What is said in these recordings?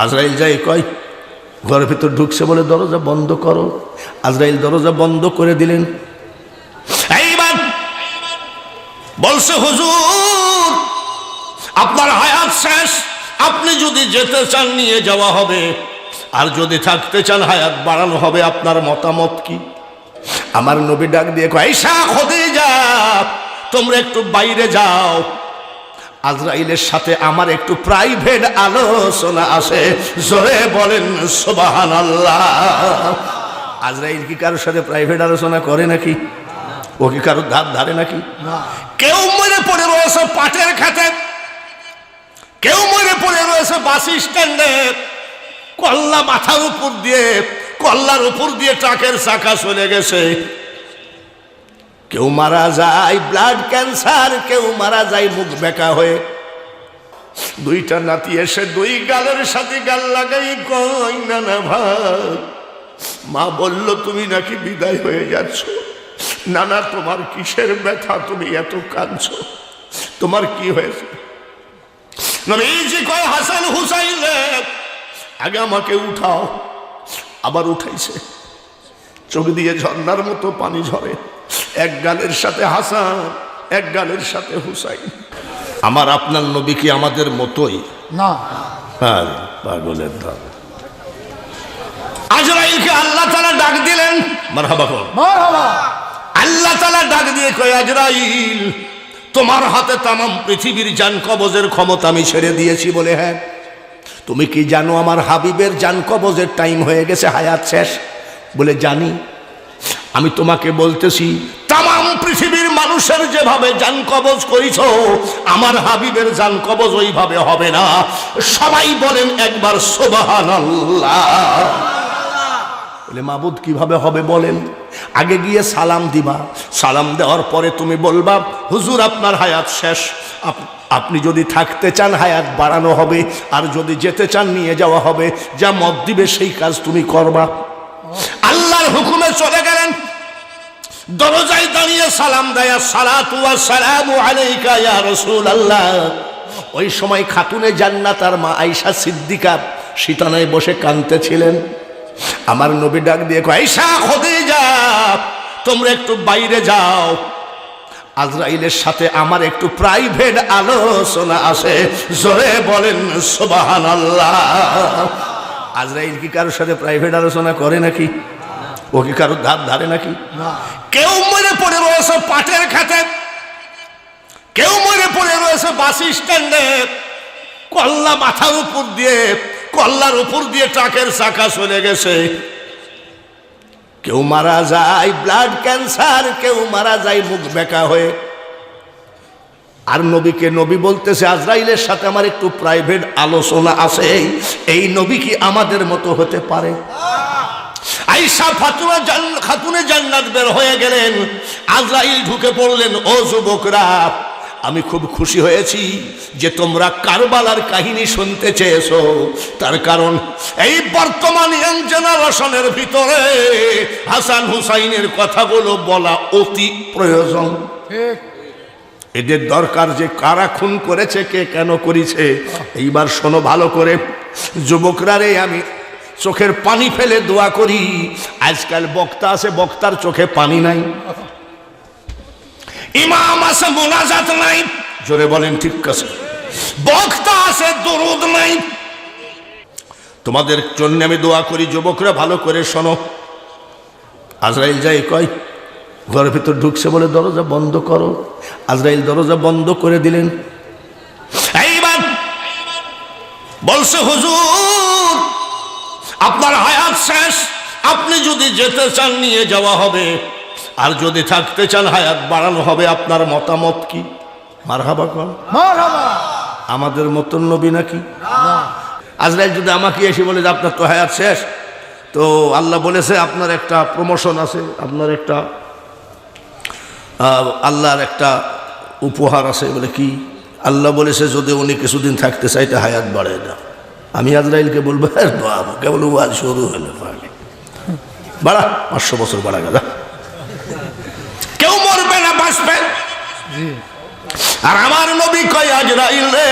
আজরাইল যাই কয়, ঘরের ভিতর ঢুকছে বলে দরজা বন্ধ করো। আজরাইল দরজা বন্ধ করে দিলেন। বলছে, হুজুর, আপনার হায়াত শেষ। আপনি যদি যেতে চান, নিয়ে যাওয়া হবে। আর যদি থাকতে চান, হায়াত বাড়ানো হবে। আপনার মতামত কি? আমার নবী ডাক দিয়ে কয় ঈশা যা তোমরা একটু বাইরে যাও। আজরাইলের সাথে আমার একটু প্রাইভেট আলোচনা আছে জোরে বলেন সুবাহান আল্লাহ আজরাইল কি কারোর সাথে প্রাইভেট আলোচনা করে নাকি? ও কি কারোর ধার ধারে নাকি? কেউ মনে পড়ে রয়েছে পাটের খাতে? কেউ মনে পড়ে রয়েছে বাস স্ট্যান্ডে? কল্লা মাথার উপর দিয়ে কল্লার উপর দিয়ে ট্রাকের চাকা চলে গেছে। কেউ মারা যায় ব্লাড ক্যান্সার কেউ মারা যায়, মুখ বেকা হয়ে। দুইটা নাতি এসে দুই গালের সাথে গাল লাগাই কই না না ভাই, মা বলল, তুমি নাকি বিদায় হয়ে যাচ্ছ? না না তোমার কিসের ব্যথা? তুমি এত কাঁদছ। তোমার কি হয়েছে? নবীজি কয়, হাসান আগে আমাকে উঠাও। আবার উঠাইছে। চোখ দিয়ে ঝর্ণার মতো পানি ঝরে। এক গালের সাথে হাসান এক গালের সাথে হুসাইন। আমার আপনার নবী কি আমাদের মতোই? না। হ্যাঁ পাগলের ধর আজরাইলকে আল্লাহ তালা ডাক দিলেন। মারহাবা কর মারহাবা। আল্লাহ তালা ডাক দিয়ে কয় আজরাইল তোমার হাতে তামাম পৃথিবীর যান কবজের ক্ষমতা আমি ছেড়ে দিয়েছি বলে হ্যাঁ। তুমি কি জানো আমার হাবিবের যান কবজের টাইম হয়ে গেছে হায়াত শেষ? বলে জানি। আমি তোমাকে বলতেছি, তামাম পৃথিবীর মানুষের যেভাবে যান কবজ করিছ, আমার হাবিবের যান কবজ ওইভাবে হবে না। সবাই বলেন একবার সোবাহান বলে, মাবুদ কীভাবে হবে বলেন? আগে গিয়ে সালাম দিবা। সালাম দেওয়ার পরে তুমি বলবা, হুজুর, আপনার হায়াত শেষ। আপ- আপনি যদি থাকতে চান, হায়াত বাড়ানো হবে। আর যদি যেতে চান, নিয়ে যাওয়া হবে। যা মত দিবে, সেই কাজ তুমি করবা। আল্লাহর হুকুমে চলে গেলেন। দরজায় দাঁড়িয়ে সালাম দেয়া, সালাতু সালামু আলাইকা ইয়া ওই সময় খাতুনে জান্নাত আর মা আয়েশা সিদ্দিকা শীতানায় বসে কাঁদতেছিলেন। আমার নবী ডাক দিয়ে আয়েশা, খদিজা, তোমরা একটু বাইরে যাও। আজরাইলের সাথে আমার একটু প্রাইভেট আলোচনা আছে। জোরে বলেন সুবাহান আল্লাহ আজরাইল কি কারোর সাথে প্রাইভেট আলোচনা করে নাকি? ও কি কারোর ধার ধারে নাকি? কেউ মরে পড়ে রয়েছে পাটের খাতে। কেউ মরে পড়ে রয়েছে বাস স্ট্যান্ডে। কল্লা মাথার উপর দিয়ে কল্লার উপর দিয়ে ট্রাকের চাকা চলে গেছে। কেউ মারা যায় ব্লাড ক্যান্সার কেউ মারা যায় মুখ বেকা হয়ে। আর নবীকে নবী বলতেছে, আজরাইলের সাথে আমার একটু প্রাইভেট আলোচনা আছে। এই নবী কি আমাদের মতো হতে পারে? আইসা খাতুনে জান্নাত বের হয়ে গেলেন। আজরাইল ঢুকে পড়লেন, ও যুবকরা, আমি খুব খুশি হয়েছি যে তোমরা কারবালার কাহিনী শুনতে চেয়েছো। তার কারণ, এই বর্তমান জেনারেশনের ভিতরে হাসান হুসাইনের কথাগুলো বলা অতি প্রয়োজন। ঠিক। এদের দরকার যে কারা খুন করেছে, কে কেন করেছে, এইবার শোনো ভালো করে। যুবকরা রে, আমি চোখের পানি ফেলে দোয়া করি। আজকাল বক্তা আছে, বক্তার চোখে পানি নাই। ইমাম আছে, মোনাজাত নাই। জোরে বলেন, ঠিক আছে। বক্তা আছে, দরুদ নাই। তোমাদের জন্য আমি দোয়া করি, যুবকরা ভালো করে শোনো। আজরাইল যাই কয় ঘরের ভিতর ঢুকছে বলে দরজা বন্ধ করো। আজরাইল দরজা বন্ধ করে দিলেন। এইবার বলছে হুজুর আপনার হায়াত শেষ। আপনি যদি যেতে চান নিয়ে যাওয়া হবে। আর যদি থাকতে চান হায়াত বাড়ানো হবে। আপনার মতামত কি? মারহাবা কন। মারহাবা। আমাদের মতন নবী নাকি? আজরাইল যদি আমাকে এসে বলে যে আপনার তো হায়াত শেষ তো আল্লাহ বলেছে আপনার একটা প্রমোশন আছে আপনার একটা আল্লাহর একটা উপহার আছে বলে কি? আল্লাহ বলেছে যদি উনি কিছুদিন থাকতে চাইতে হায়াত বাড়ে না আমি আজরাইলকে বলব "হ্যাঁ, বাবা কেবল ওয়াজ শুরু হলো বাড়া পাঁচশো বছর বাড়া গেল। কেউ মরবে না বাঁচবে। আর আমার নবী কয় আজরাইল রে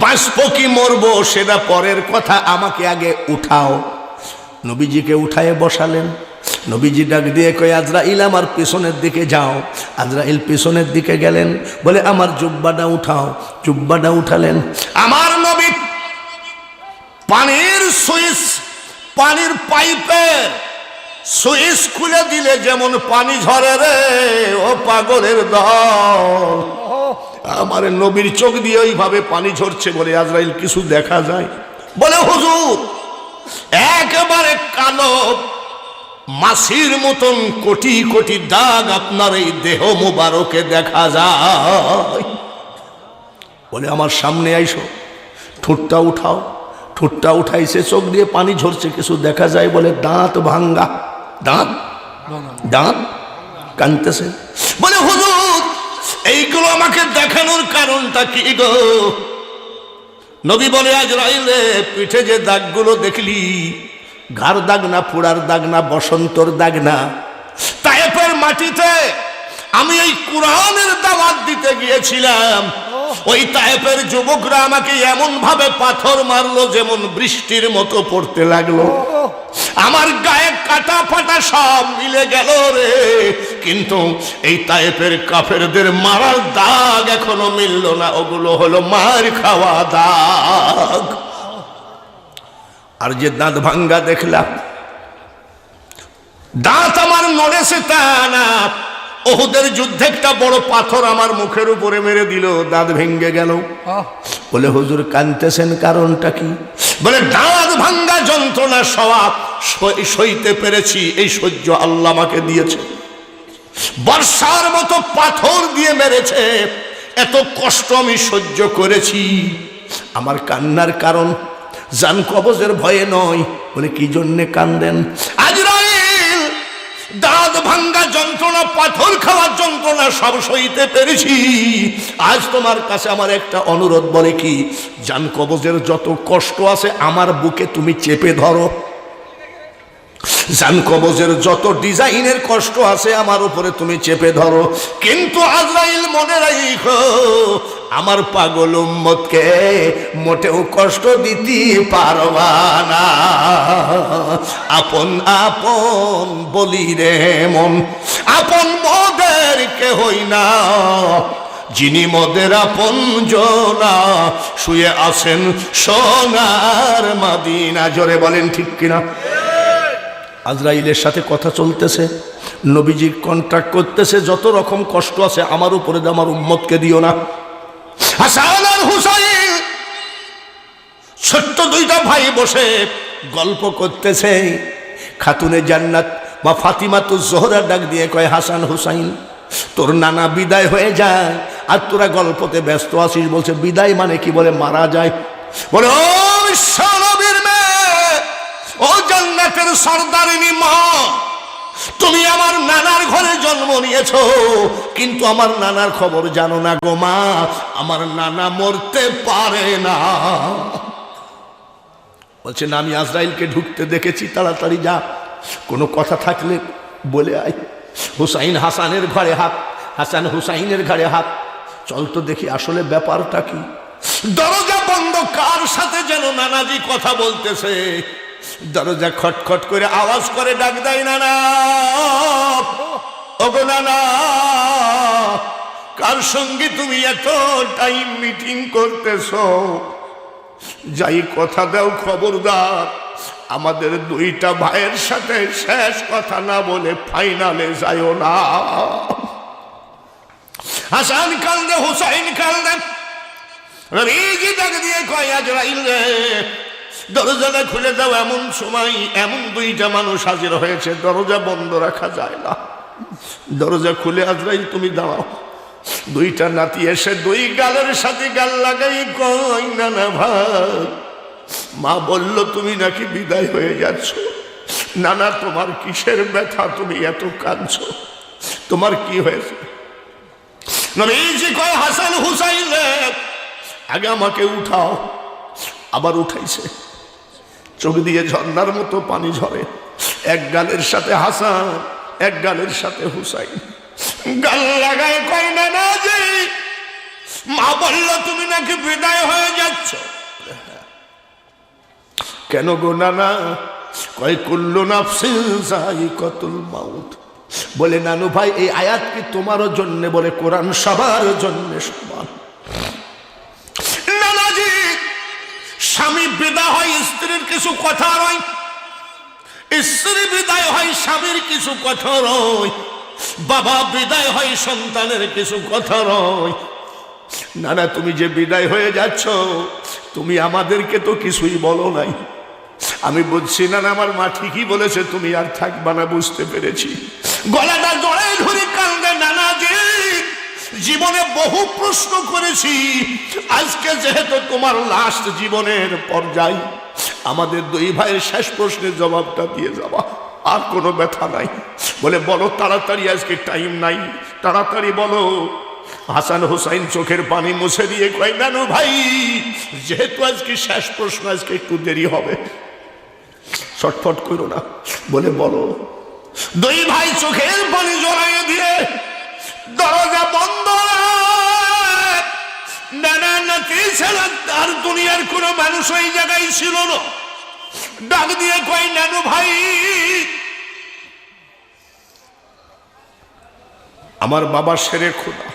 বাঁচব কি মরবো সেটা পরের কথা আমাকে আগে উঠাও। নবীজিকে উঠায়ে বসালেন। নবীজি ডাক দিয়ে কয়, আজরাইল আমার পেছনের দিকে যাও। আজরাইল পেছনের দিকে গেলেন, বলে, আমার জুব্বাটা উঠাও। জুব্বাটা উঠালেন। আমার নবী পানির সুইচ, পানির পাইপের সুইচ খুলে দিলে যেমন পানি ঝরে রে, ও পাগলের দল। আমার নবীর চোখ দিয়ে ওইভাবে পানি ঝরছে বলে আজরাইল কিছু দেখা যায়। বলে, হুজুর, একেবারে কালো মাসির মতন কোটি কোটি দাগ আপনার এই দেহ মুবারকে দেখা যায়। বলে, আমার সামনে আইসো, ঠোঁটটা উঠাও, ঠোঁটটা উঠাইছে, চোখ দিয়ে পানি ঝরছে, কিছু দেখা যায় বলে, দাঁত ভাঙ্গা, দাঁত দাঁত কানতেছে। বলে, হুজুর, এইগুলো আমাকে দেখানোর কারণটা কি গো? নবী বলে আজ রাইলে পিঠে যে দাগগুলো দেখলি ঘাড় দাগ না পোড়ার দাগ না বসন্তর দাগ না। তাইপের মাটিতে আমি এই কোরআনের দাওয়াত দিতে গিয়েছিলাম। ওই তাইপের যুবকরা আমাকে এমন ভাবে পাথর মারলো যেমন বৃষ্টির মতো পড়তে লাগল। আমার গায়ে কাটা ফাটা সব মিলে গেল রে। কিন্তু এই তাইপের কাফেরদের মারার দাগ এখনও মিলল না। ওগুলো হলো মার খাওয়া দাগ। আর যে দাঁত ভাঙ্গা দেখলাম দাঁত আমার নড়েছে তা না। ওহুদের যুদ্ধে একটা বড় পাথর আমার মুখের উপরে মেরে দিল দাঁত ভেঙ্গে গেল। বলে হুজুর কানতেছেন কারণটা কি? বলে দাঁত ভাঙ্গা যন্ত্রণা সই- সইতে পেরেছি এই সহ্য আল্লাহ আমাকে দিয়েছে। বর্ষার মতো পাথর দিয়ে মেরেছে এত কষ্ট আমি সহ্য করেছি। আমার কান্নার কারণ জান কবজের ভয়ে নয়। বলে, কি জন্যে কান্দেন? আজরাইল, দাঁত ভাঙ্গা যন্ত্রণা, পাথর খাওয়ার যন্ত্রণা সব সইতে পেরেছি। আজ তোমার কাছে আমার একটা অনুরোধ, বলে কি, জান কবজের যত কষ্ট আছে আমার বুকে তুমি চেপে ধরো। জান কবজের যত ডিজাইনের কষ্ট আছে আমার উপরে তুমি চেপে ধরো। কিন্তু আজরাইল, মনে রাখো আমার পাগল উম্মতকে মোটেও কষ্ট দিতে পারবা না। আপন আপন বলি রে মন, আপন মদের কে হই না। যিনি মদের আপন জনা, শুয়ে আছেন সোনার মাদিনা। জোরে বলেন ঠিক কিনা? আজরাইলের সাথে কথা চলতেছে নবীজি কন্ট্রাক্ট করতেছে, যত রকম কষ্ট আছে আমার উপরে আমার উম্মতকে দিও না। হাসান আর হুসাইন। ছোট্ট দুইটা ভাই বসে গল্প করতেছে। খাতুনে জান্নাত বা ফাতিমা তো জোহরা ডাক দিয়ে কয়, হাসান হুসাইন, তোর নানা বিদায় হয়ে যায় আর তোরা গল্পতে ব্যস্ত আছিস। বলছে, বিদায় মানে কি? বলে, মারা যায়। বলে, ও বিশ্বনবীর মেয়ে, ও জান্নাতের সর্দারিনী মা তুমি আমার নানার ঘরে জন্ম নিয়েছ। কিন্তু আমার নানার খবর জানো না গো মা, আমার নানা মরতে পারে না। বলছে, না, আমি আজরাইলকে ঢুকতে দেখেছি, তাড়াতাড়ি যা। কোনো কথা থাকলে বলে আয়। হুসাইন হাসানের ঘরে হাত, হাসান হুসাইনের ঘরে হাত। চল তো দেখি আসলে ব্যাপারটা কি। দরজা বন্ধ, কার সাথে যেন নানাজি কথা বলতেছে? দরজা খটখট করে আওয়াজ করে, ডাক দেয় নানা কার সঙ্গে তুমি এত টাইম মিটিং করতেছো? যাই কথা দাও খবরদার, আমাদের দুইটা ভাইয়ের সাথে শেষ কথা না বলে ফাইনালে যাইও না। হাসান কান্দে, হুসাইন কান্দে রিজি ডাক দিয়ে কয়, আজরাইল রে দরজাটা খুলে দাও, এমন সময় এমন দুইটা মানুষ হাজির হয়েছে, দরজা বন্ধ রাখা যায় না। দরজা খুলে আজরাইল, তুমি দাঁড়াও। দুইটা নাতি এসে দুই গালের সাথে গাল লাগাই কই না না ভাই, মা বলল, তুমি নাকি বিদায় হয়ে যাচ্ছ? না না তোমার কিসের ব্যথা? তুমি এত কাঁদছ। তোমার কি হয়েছে? কয়, হাসান হুসাইন আগে আমাকে উঠাও। আবার উঠাইছে। চোখ দিয়ে ঝর্ণার মতো পানি ঝরে। এক গালের সাথে হাসান, এক গালের সাথে হুসাইন। গাল লাগায় কয় না জি, মা বলল, তুমি নাকি বিদায় হয়ে যাচ্ছ? কেন গো নানা? কয়, কুল্লু নাফসিন কতুল মাউত। বলে, নানু ভাই, এই আয়াত কি তোমারও জন্যে বলে, কোরআন সবার জন্যে সমান। কিছু কথা নয় স্ত্রী বিদায় হয়, স্বামীর কিছু কথা নয় বাবা বিদায় হয়, সন্তানের কিছু কথা নয় না তুমি যে বিদায় হয়ে যাচ্ছ, তুমি আমাদেরকে তো কিছুই বলো নাই। আমি বলছি না, আমার মা ঠিকই বলেছে, তুমি আর থাকবা না, বুঝতে পেরেছি। গলাটা জড়াই ধরে কান্দে নানা যে জীবনে বহু প্রশ্ন করেছি। আজকে যেহেতু তোমার লাস্ট জীবনের পর্যায় আমাদের দুই ভাইয়ের শেষ প্রশ্নের জবাবটা দিয়ে যাওয়া আর কোনো ব্যথা নাই। বলে, বলো, তাড়াতাড়ি, আজকে টাইম নাই। তাড়াতাড়ি বলো, হাসান হোসাইন চোখের পানি মুছে দিয়ে কয়, নানু ভাই, যেহেতু আজকে শেষ প্রশ্ন, আজকে একটু দেরি হবে। ছটফট করো না। বলে, বলো, দুই ভাই চোখের পানি জড়াইয়ে দিয়ে দরজা বন্ধ নাতি ছাড়া আর দুনিয়ার কোনো মানুষ ওই জায়গায় ছিল না। ডাক দিয়ে কয়, নানু ভাই, আমার বাবা সেরে খোদা।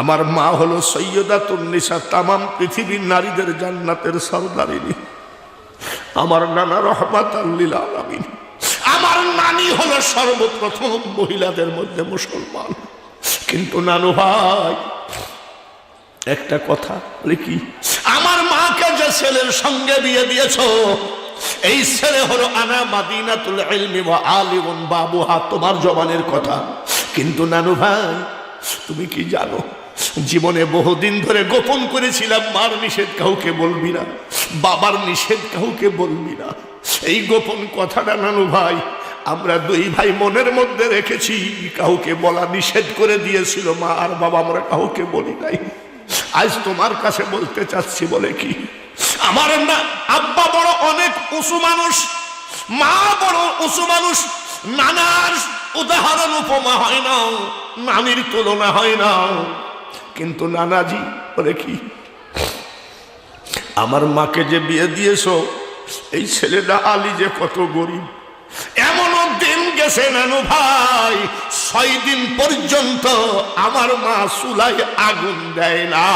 আমার মা হলো সৈয়দা তুন্নিসা তামাম পৃথিবীর নারীদের জান্নাতের সর্দারিনী। আমার নানা রহমাত আমার নানি হলো সর্বপ্রথম মহিলাদের মধ্যে মুসলমান। কিন্তু নানু ভাই একটা কথা বলে কি? আমার মাকে যে ছেলের সঙ্গে বিয়ে দিয়েছ, এই ছেলে হলো আনা মাদিনাতুল ইলমি ওয়া আলিমুন বাবুহা, তোমার জবানের কথা। কিন্তু নানু ভাই, তুমি কি জানো, জীবনে বহুদিন ধরে গোপন করেছিলাম, মার নিষেধ কাউকে বলবি না, বাবার নিষেধ কাউকে বলবি না। এই গোপন কথাটা নানু ভাই, আমরা দুই ভাই মনের মধ্যে রেখেছি, কাউকে বলা নিষেধ করে দিয়েছিল মা, আর বাবা আমরা কাউকে বলি নাই। আজ তোমার কাছে বলতে চাচ্ছি বলে কি? আমার না আব্বা বড় অনেক উঁচু মানুষ, মা বড় উঁচু মানুষ, নানার উদাহরণ উপমা হয় না, নানির তুলনা হয় না। কিন্তু নানাজি বলে কি, আমার মাকে যে বিয়ে দিয়েছ, এই ছেলেটা আলী যে কত গরিব এমনও দিন গেছে নানু ভাই, ছয় দিন পর্যন্ত আমার মা চুলাই আগুন দেয় না।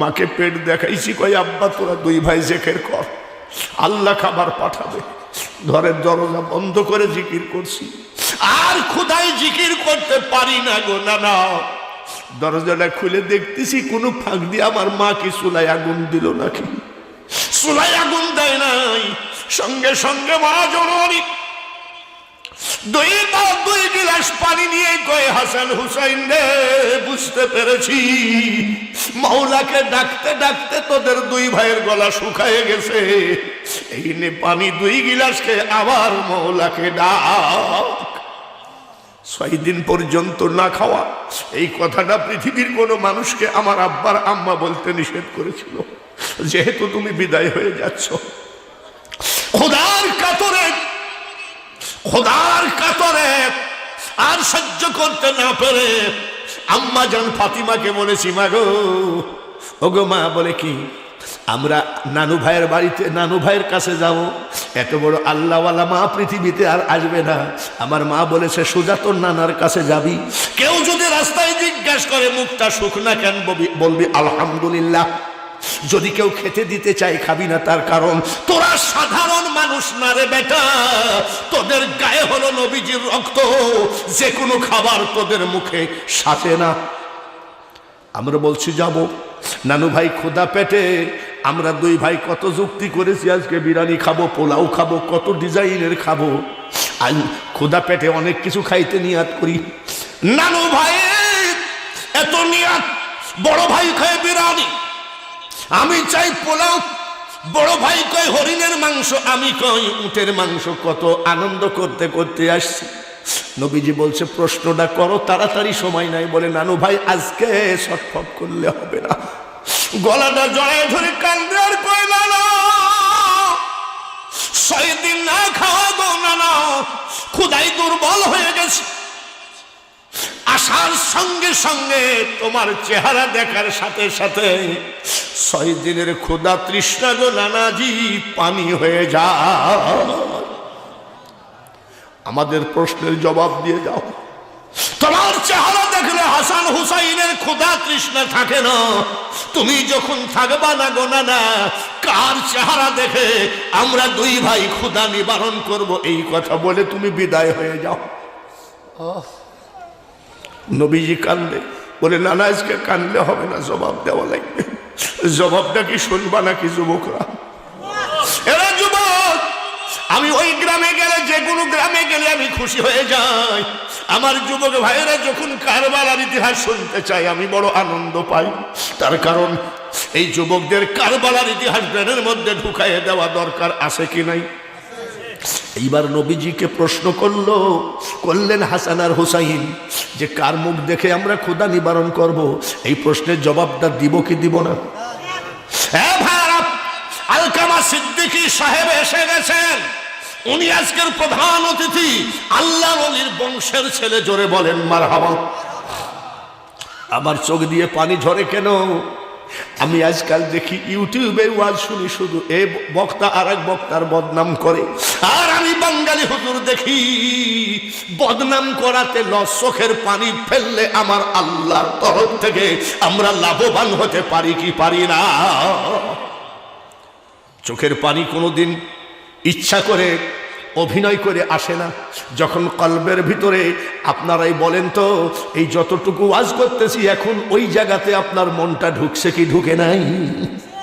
মাকে পেট দেখাইছি কই আব্বা, তোরা দুই ভাই জেকের কর আল্লাহ খাবার পাঠাবে। ঘরের দরজা বন্ধ করে জিকির করছি। আর খুদাই জিকির করতে পারি না গো না না দরজাটা খুলে দেখতেছি, কোনো ফাঁক দিয়ে আমার মা কি চুলাই আগুন দিল নাকি? চুলাই আগুন দেয় নাই। সঙ্গে সঙ্গে মা জননী। দুই বা দুই গিলাস পানি নিয়ে কয়ে, হাসান হুসাইন রে, বুঝতে পেরেছি। মাওলাকে ডাকতে ডাকতে তোদের দুই ভাইয়ের গলা শুকায় গেছে। এই নে পানি, দুই গিলাসকে আবার মাওলাকে ডাক। ছয় দিন পর্যন্ত না খাওয়া, এই কথাটা পৃথিবীর কোনো মানুষকে আমার আব্বার আম্মা বলতে নিষেধ করেছিল। যেহেতু তুমি বিদায় হয়ে যাচ্ছ খোদার কাতরে খোদার কাতরে আর সহ্য করতে না পেরে আম্মা জান ফাতিমাকে বলেছি, মা গো, ওগো মা বলে কি, আমরা নানু ভাইয়ের বাড়িতে, নানু ভাইয়ের কাছে যাব। এত বড় আল্লাহওয়ালা মা পৃথিবীতে আর আসবে না। আমার মা বলেছে, সোজা তোর নানার কাছে যাবি। কেউ যদি রাস্তায় জিজ্ঞাসা করে, মুখটা শুকনা কেন বলবি, আলহামদুলিল্লাহ। যদি কেউ খেতে দিতে চায় খাবি না তার কারণ, তোরা সাধারণ মানুষ না রে বেটা। তোদের গায়ে হলো নবীজির রক্ত, যে কোনো খাবার তোদের মুখে সাথে না। আমরা বলছি, যাব। নানু ভাই খোদা পেটে, আমরা দুই ভাই কত যুক্তি করেছি, আজকে বিরিয়ানি খাব, পোলাও খাব, কত ডিজাইনের খাব। আর খোদা পেটে অনেক কিছু খাইতে নিয়াত করি। নানু ভাই, এত নিয়াত, বড় ভাই খায় বিরিয়ানি। আমি চাই পোলাও। বড় ভাই কয়, হরিণের মাংস, আমি কই, উটের মাংস, কত আনন্দ করতে করতে আসছি। নবীজি বলছে, প্রশ্নটা করো, তাড়াতাড়ি সময় নাই। বলে, নানু ভাই, আজকে ছটফট করলে হবে না। গলাটা জড়ায় ধরে কান্দে, আর কয় না না ছয় দিন না খাওয়া গো না না ক্ষুদাই দুর্বল হয়ে গেছে। আসার সঙ্গে সঙ্গে তোমার চেহারা দেখার সাথে সাথে ছয় দিনের ক্ষুদা তৃষ্ণা গো নানাজি, পানি হয়ে যা আমাদের প্রশ্নের জবাব দিয়ে যাও। তোমার চেহারা দেখলে হাসান হুসাইনের ক্ষুধা তৃষ্ণা থাকে না। তুমি যখন থাকবা না গোনা না কার চেহারা দেখে আমরা দুই ভাই ক্ষুধা নিবারণ করব? এই কথা বলে তুমি বিদায় হয়ে যাও। নবীজি কান্দে বলে নানা আজকে কানলে হবে না, জবাব দেওয়া লাগবে। জবাবটা কি শুনবা নাকি যুবকরা? এরা যুবক, আমি ওই গ্রামে গেলে, যে কোনো গ্রামে গেলে আমি খুশি হয়ে যাই। আমার যুবক ভাইয়েরা যখন কারবালার ইতিহাস শুনতে চাই আমি বড় আনন্দ পাই। তার কারণ, এই যুবকদের কারবালার ইতিহাস ব্রেনের মধ্যে ঢুকাইয়ে দেওয়া দরকার আছে কি নাই? এইবার নবীজিকে প্রশ্ন করল, করলেন হাসান আর হুসাইন, যে কার মুখ দেখে আমরা ক্ষুদা নিবারণ করব? এই প্রশ্নের জবাবটা দিব কি দিব না? আলকামা সিদ্দিকী সাহেব এসে গেছেন। উনি আজকের প্রধান অতিথি। আল্লাহ অলির বংশের ছেলে জোরে বলেন মার আমার চোখ দিয়ে পানি ঝরে কেন? আমি আজকাল দেখি ইউটিউবে ওয়াজ শুনি শুধু এ বক্তা আর এক বক্তার বদনাম করে। আর আমি বাঙালি হুজুর দেখি, বদনাম করাতে লস, চোখের পানি ফেললে আমার আল্লাহর তরফ থেকে আমরা লাভবান হতে পারি কি পারি না। চোখের পানি কোনোদিন ইচ্ছা করে অভিনয় করে আসে না। যখন কল্পের ভিতরে আপনারাই বলেন তো, এই যতটুকু ওয়াজ করতেছি, এখন ওই জায়গাতে আপনার মনটা ঢুকছে কি ঢুকে নাই?